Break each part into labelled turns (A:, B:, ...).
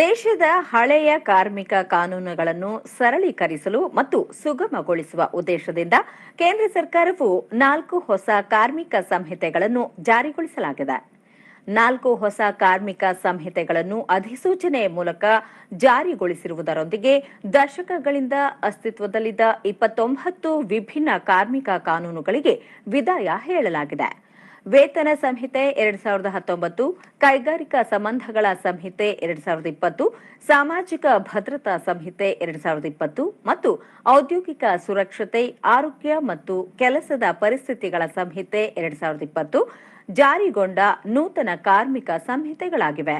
A: ದೇಶದ ಹಳೆಯ ಕಾರ್ಮಿಕ ಕಾನೂನುಗಳನ್ನು ಸರಳೀಕರಿಸಲು ಮತ್ತು ಸುಗಮಗೊಳಿಸುವ ಉದ್ದೇಶದಿಂದ ಕೇಂದ್ರ ಸರ್ಕಾರವು ನಾಲ್ಕು ಹೊಸ ಕಾರ್ಮಿಕ ಸಂಹಿತೆಗಳನ್ನು ಜಾರಿಗೊಳಿಸಲಾಗಿದೆ. ನಾಲ್ಕು ಹೊಸ ಕಾರ್ಮಿಕ ಸಂಹಿತೆಗಳನ್ನು ಅಧಿಸೂಚನೆ ಮೂಲಕ ಜಾರಿಗೊಳಿಸಿರುವುದರೊಂದಿಗೆ ದಶಕಗಳಿಂದ ಅಸ್ತಿತ್ವದಲ್ಲಿದ್ದ ಇಪ್ಪತ್ತೊಂಬತ್ತು ವಿಭಿನ್ನ ಕಾರ್ಮಿಕ ಕಾನೂನುಗಳಿಗೆ ವಿದಾಯ ಹೇಳಲಾಗಿದೆ. ವೇತನ ಸಂಹಿತೆ ಎರಡ್ ಸಾವಿರದ ಹತ್ತೊಂಬತ್ತು, ಕೈಗಾರಿಕಾ ಸಂಬಂಧಗಳ ಸಂಹಿತೆ ಎರಡ್ ಸಾವಿರದ ಇಪ್ಪತ್ತು, ಸಾಮಾಜಿಕ ಭದ್ರತಾ ಸಂಹಿತೆ ಎರಡ್ ಸಾವಿರದ ಇಪ್ಪತ್ತು ಮತ್ತು ಔದ್ಯೋಗಿಕ ಸುರಕ್ಷತೆ, ಆರೋಗ್ಯ ಮತ್ತು ಕೆಲಸದ ಪರಿಸ್ಥಿತಿಗಳ ಸಂಹಿತೆ ಎರಡ್ ಸಾವಿರದ ಇಪ್ಪತ್ತು ಜಾರಿಗೊಂಡ ನೂತನ ಕಾರ್ಮಿಕ ಸಂಹಿತೆಗಳಾಗಿವೆ.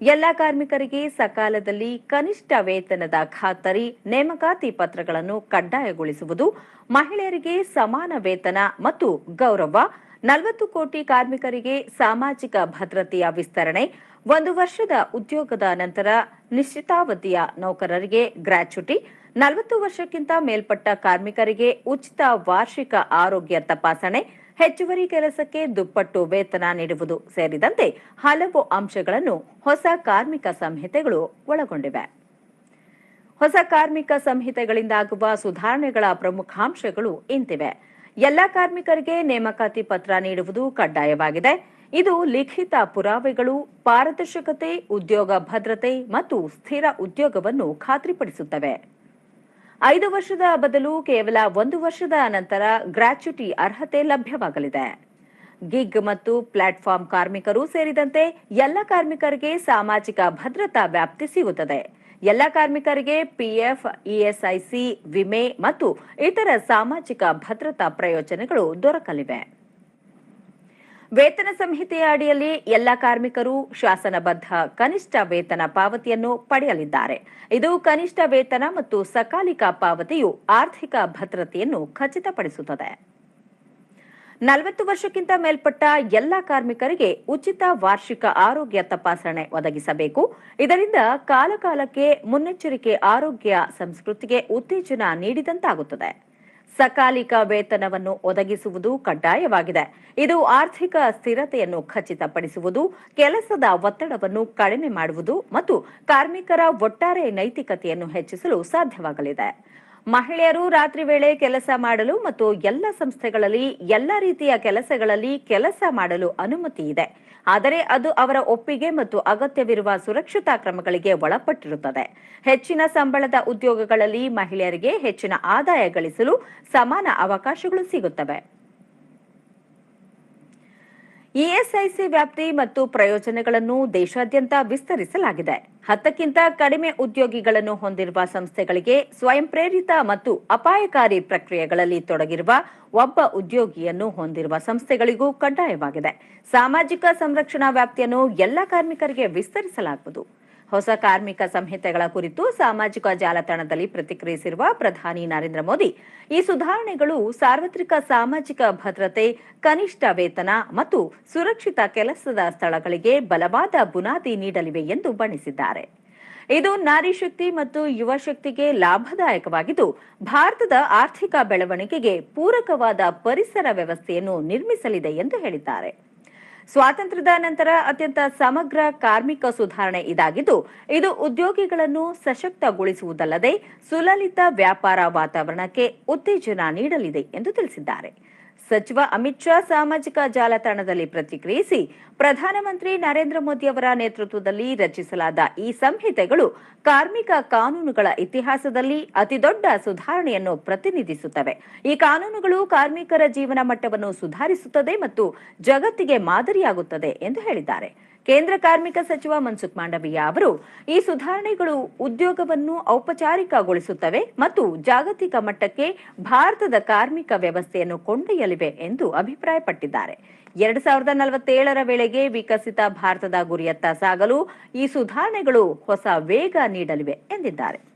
A: ಎಲ್ಲಾ ಕಾರ್ಮಿಕರಿಗೆ ಸಕಾಲದಲ್ಲಿ ಕನಿಷ್ಠ ವೇತನದ ಖಾತರಿ ನೇಮಕಾತಿ ಪತ್ರಗಳನ್ನು ಕಡ್ಡಾಯಗೊಳಿಸುವುದು, ಮಹಿಳೆಯರಿಗೆ ಸಮಾನ ವೇತನ ಮತ್ತು ಗೌರವ ನಲವತ್ತು ಕೋಟಿ ಕಾರ್ಮಿಕರಿಗೆ ಸಾಮಾಜಿಕ ಭದ್ರತೆಯ ವಿಸ್ತರಣೆ, ಒಂದು ವರ್ಷದ ಉದ್ಯೋಗದ ನಂತರ ನಿಶ್ಚಿತಾವಧಿಯ ನೌಕರರಿಗೆ ಗ್ರಾಚ್ಯುಟಿ, ನಲವತ್ತು ವರ್ಷಕ್ಕಿಂತ ಮೇಲ್ಪಟ್ಟ ಕಾರ್ಮಿಕರಿಗೆ ಉಚಿತ ವಾರ್ಷಿಕ ಆರೋಗ್ಯ ತಪಾಸಣೆ, ಹೆಚ್ಚುವರಿ ಕೆಲಸಕ್ಕೆ ದುಪ್ಪಟ್ಟು ವೇತನ ನೀಡುವುದು ಸೇರಿದಂತೆ ಹಲವು ಅಂಶಗಳನ್ನು ಹೊಸ ಕಾರ್ಮಿಕ ಸಂಹಿತೆಗಳು ಒಳಗೊಂಡಿವೆ. ಹೊಸ ಕಾರ್ಮಿಕ ಸಂಹಿತೆಗಳಿಂದಾಗುವ ಸುಧಾರಣೆಗಳ ಪ್ರಮುಖಾಂಶಗಳು ಇಂತಿವೆ. ಎಲ್ಲ ಕಾರ್ಮಿಕರಿಗೆ ನೇಮಕಾತಿ ಪತ್ರ ನೀಡುವುದು ಕಡ್ಡಾಯವಾಗಿದೆ. ಇದು ಲಿಖಿತ ಪುರಾವೆಗಳು, ಪಾರದರ್ಶಕತೆ, ಉದ್ಯೋಗ ಭದ್ರತೆ ಮತ್ತು ಸ್ಥಿರ ಉದ್ಯೋಗವನ್ನು ಖಾತ್ರಿಪಡಿಸುತ್ತವೆ. ಐದು ವರ್ಷದ ಬದಲು ಕೇವಲ ಒಂದು ವರ್ಷದ ನಂತರ ಗ್ರಾಚ್ಯುಟಿ ಅರ್ಹತೆ ಲಭ್ಯವಾಗಲಿದೆ. ಗಿಗ್ ಮತ್ತು ಪ್ಲಾಟ್ಫಾರ್ಮ್ ಕಾರ್ಮಿಕರು ಸೇರಿದಂತೆ ಎಲ್ಲ ಕಾರ್ಮಿಕರಿಗೆ ಸಾಮಾಜಿಕ ಭದ್ರತಾ ವ್ಯಾಪ್ತಿ ಸಿಗುತ್ತದೆ. ಎಲ್ಲ ಕಾರ್ಮಿಕರಿಗೆ ಪಿಎಫ್ ಇಎಸ್ಐಸಿ ವಿಮೆ ಮತ್ತು ಇತರ ಸಾಮಾಜಿಕ ಭದ್ರತಾ ಪ್ರಯೋಜನಗಳು ದೊರಕಲಿವೆ. ವೇತನ ಸಂಹಿತೆಯ ಅಡಿಯಲ್ಲಿ ಎಲ್ಲ ಕಾರ್ಮಿಕರು ಶಾಸನಬದ್ಧ ಕನಿಷ್ಠ ವೇತನ ಪಾವತಿಯನ್ನು ಪಡೆಯಲಿದ್ದಾರೆ. ಇದು ಕನಿಷ್ಠ ವೇತನ ಮತ್ತು ಸಕಾಲಿಕ ಪಾವತಿಯು ಆರ್ಥಿಕ ಭದ್ರತೆಯನ್ನು ಖಚಿತಪಡಿಸುತ್ತದೆ. ನಲವತ್ತು ವರ್ಷಕ್ಕಿಂತ ಮೇಲ್ಪಟ್ಟ ಎಲ್ಲ ಕಾರ್ಮಿಕರಿಗೆ ಉಚಿತ ವಾರ್ಷಿಕ ಆರೋಗ್ಯ ತಪಾಸಣೆ ಒದಗಿಸಬೇಕು. ಇದರಿಂದ ಕಾಲಕಾಲಕ್ಕೆ ಮುನ್ನೆಚ್ಚರಿಕೆ ಆರೋಗ್ಯ ಸಂಸ್ಕೃತಿಗೆ ಉತ್ತೇಜನ ನೀಡಿದಂತಾಗುತ್ತದೆ. ಸಕಾಲಿಕ ವೇತನವನ್ನು ಒದಗಿಸುವುದು ಕಡ್ಡಾಯವಾಗಿದೆ. ಇದು ಆರ್ಥಿಕ ಸ್ಥಿರತೆಯನ್ನು ಖಚಿತಪಡಿಸುವುದು, ಕೆಲಸದ ಒತ್ತಡವನ್ನು ಕಡಿಮೆ ಮಾಡುವುದು ಮತ್ತು ಕಾರ್ಮಿಕರ ಒಟ್ಟಾರೆ ನೈತಿಕತೆಯನ್ನು ಹೆಚ್ಚಿಸಲು ಸಾಧ್ಯವಾಗಲಿದೆ. ಮಹಿಳೆಯರು ರಾತ್ರಿ ವೇಳೆ ಕೆಲಸ ಮಾಡಲು ಮತ್ತು ಎಲ್ಲ ಸಂಸ್ಥೆಗಳಲ್ಲಿ ಎಲ್ಲ ರೀತಿಯ ಕೆಲಸಗಳಲ್ಲಿ ಕೆಲಸ ಮಾಡಲು ಅನುಮತಿ ಇದೆ. ಆದರೆ ಅದು ಅವರ ಒಪ್ಪಿಗೆ ಮತ್ತು ಅಗತ್ಯವಿರುವ ಸುರಕ್ಷತಾ ಕ್ರಮಗಳಿಗೆ ಒಳಪಟ್ಟಿರುತ್ತದೆ. ಹೆಚ್ಚಿನ ಸಂಬಳದ ಉದ್ಯೋಗಗಳಲ್ಲಿ ಮಹಿಳೆಯರಿಗೆ ಹೆಚ್ಚಿನ ಆದಾಯ ಗಳಿಸಲು ಸಮಾನ ಅವಕಾಶಗಳು ಸಿಗುತ್ತವೆ. ಇಎಸ್ಐಸಿ ವ್ಯಾಪ್ತಿ ಮತ್ತು ಪ್ರಯೋಜನಗಳನ್ನು ದೇಶಾದ್ಯಂತ ವಿಸ್ತರಿಸಲಾಗಿದೆ. ಹತ್ತಕ್ಕಿಂತ ಕಡಿಮೆ ಉದ್ಯೋಗಿಗಳನ್ನು ಹೊಂದಿರುವ ಸಂಸ್ಥೆಗಳಿಗೆ ಸ್ವಯಂ ಪ್ರೇರಿತ ಮತ್ತು ಅಪಾಯಕಾರಿ ಪ್ರಕ್ರಿಯೆಗಳಲ್ಲಿ ತೊಡಗಿರುವ ಒಬ್ಬ ಉದ್ಯೋಗಿಯನ್ನು ಹೊಂದಿರುವ ಸಂಸ್ಥೆಗಳಿಗೂ ಕಡ್ಡಾಯವಾಗಿದೆ. ಸಾಮಾಜಿಕ ಸಂರಕ್ಷಣಾ ವ್ಯಾಪ್ತಿಯನ್ನು ಎಲ್ಲ ಕಾರ್ಮಿಕರಿಗೆ ವಿಸ್ತರಿಸಲಾಗುವುದು. ಹೊಸ ಕಾರ್ಮಿಕ ಸಂಹಿತೆಗಳ ಕುರಿತು ಸಾಮಾಜಿಕ ಜಾಲತಾಣದಲ್ಲಿ ಪ್ರತಿಕ್ರಿಯಿಸಿರುವ ಪ್ರಧಾನಿ ನರೇಂದ್ರ ಮೋದಿ, ಈ ಸುಧಾರಣೆಗಳು ಸಾರ್ವತ್ರಿಕ ಸಾಮಾಜಿಕ ಭದ್ರತೆ, ಕನಿಷ್ಠ ವೇತನ ಮತ್ತು ಸುರಕ್ಷಿತ ಕೆಲಸದ ಸ್ಥಳಗಳಿಗೆ ಬಲವಾದ ಬುನಾದಿ ನೀಡಲಿವೆ ಎಂದು ಬಣ್ಣಿಸಿದ್ದಾರೆ. ಇದು ನಾರಿ ಶಕ್ತಿ ಮತ್ತು ಯುವ ಶಕ್ತಿಗೆ ಲಾಭದಾಯಕವಾಗಿದ್ದು, ಭಾರತದ ಆರ್ಥಿಕ ಬೆಳವಣಿಗೆಗೆ ಪೂರಕವಾದ ಪರಿಸರ ವ್ಯವಸ್ಥೆಯನ್ನು ನಿರ್ಮಿಸಲಿದೆ ಎಂದು ಹೇಳಿದ್ದಾರೆ. ಸ್ವಾತಂತ್ರ್ಯದ ನಂತರ ಅತ್ಯಂತ ಸಮಗ್ರ ಕಾರ್ಮಿಕ ಸುಧಾರಣೆ ಇದಾಗಿದ್ದು, ಇದು ಉದ್ಯೋಗಿಗಳನ್ನು ಸಶಕ್ತಗೊಳಿಸುವುದಲ್ಲದೆ ಸುಲಲಿತ ವ್ಯಾಪಾರ ವಾತಾವರಣಕ್ಕೆ ಉತ್ತೇಜನ ನೀಡಲಿದೆ ಎಂದು ತಿಳಿಸಿದ್ದಾರೆ. ಸಚಿವ ಅಮಿತ್ ಶಾ ಸಾಮಾಜಿಕ ಜಾಲತಾಣದಲ್ಲಿ ಪ್ರತಿಕ್ರಿಯಿಸಿ, ಪ್ರಧಾನಮಂತ್ರಿ ನರೇಂದ್ರ ಮೋದಿ ಅವರ ನೇತೃತ್ವದಲ್ಲಿ ರಚಿಸಲಾದ ಈ ಸಂಹಿತೆಗಳು ಕಾರ್ಮಿಕ ಕಾನೂನುಗಳ ಇತಿಹಾಸದಲ್ಲಿ ಅತಿದೊಡ್ಡ ಸುಧಾರಣೆಯನ್ನು ಪ್ರತಿನಿಧಿಸುತ್ತವೆ. ಈ ಕಾನೂನುಗಳು ಕಾರ್ಮಿಕರ ಜೀವನ ಮಟ್ಟವನ್ನು ಸುಧಾರಿಸುತ್ತದೆ ಮತ್ತು ಜಗತ್ತಿಗೆ ಮಾದರಿಯಾಗುತ್ತದೆ ಎಂದು ಹೇಳಿದ್ದಾರೆ. ಕೇಂದ್ರ ಕಾರ್ಮಿಕ ಸಚಿವ ಮನ್ಸುಖ್ ಮಾಂಡವೀಯ ಅವರು ಈ ಸುಧಾರಣೆಗಳು ಉದ್ಯೋಗವನ್ನು ಔಪಚಾರಿಕಗೊಳಿಸುತ್ತವೆ ಮತ್ತು ಜಾಗತಿಕ ಮಟ್ಟಕ್ಕೆ ಭಾರತದ ಕಾರ್ಮಿಕ ವ್ಯವಸ್ಥೆಯನ್ನು ಕೊಂಡೊಯ್ಯಲಿವೆ ಎಂದು ಅಭಿಪ್ರಾಯಪಟ್ಟಿದ್ದಾರೆ. ಎರಡ್ ಸಾವಿರದ ನಲವತ್ತೇಳರ ವೇಳೆಗೆ ವಿಕಸಿತ ಭಾರತದ ಗುರಿಯತ್ತ ಸಾಗಲು ಈ ಸುಧಾರಣೆಗಳು ಹೊಸ ವೇಗ ನೀಡಲಿವೆ ಎಂದಿದ್ದಾರೆ.